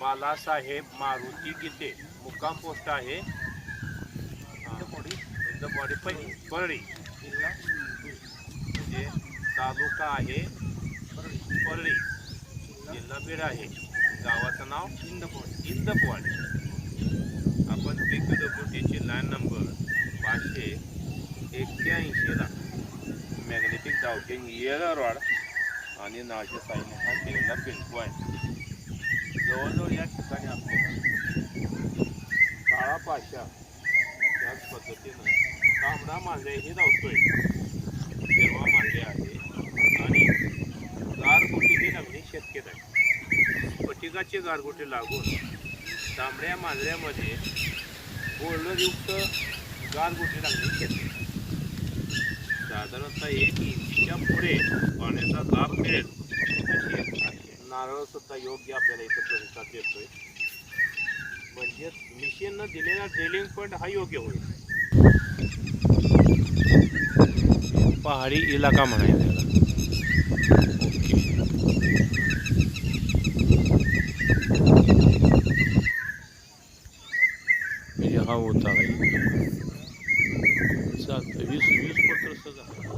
बालासाहेब मारुती गीते. मुक्काम पोस्ट आहे. इंदपवाडी. पै परळी म्हणजे तालुका आहे. परळी जिल्हा बीड आहे. गावाचं नाव इंदपवाडी. इंदपवाडी. आपण पीक डब्ल्यूटीची लाईन नंबर पाचशे एक्क्याऐंशीला मॅग्नेटिक डाउटिंग रॉड आणि नाशे साईन हा जिल्हा पिंकू आहे. जवळजवळ या ठिकाणी आपल्याला काळा पाशा त्याच पद्धतीनं तांबडा मांजरे हे धावतोय हिरवा मांजरे आहे. आणि गारगोटी ही लागणे शक्यता आहे स्फटिकाची गारगोटी लागून तांबड्या मांजऱ्यामध्ये गोल्डरयुक्त गारगोटी लागणे शक्य साधारणतः एक इंचच्या पुढे पाण्याचा दाब मिळेल अशी नारळ सुद्धा योग्य आपल्याला इथं प्रतिसाद देतोय म्हणजेच मिशीननं दिलेला ड्रिलिंग पॉईंट हा योग्य होईल. पहाडी इलाका म्हणायला म्हणजे हा होता वीस वीस पत्र रस्ता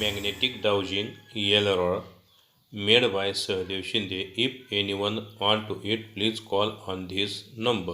magnetic dowsing yellow made by Sahadev Shinde. If anyone want to it, please call on this number.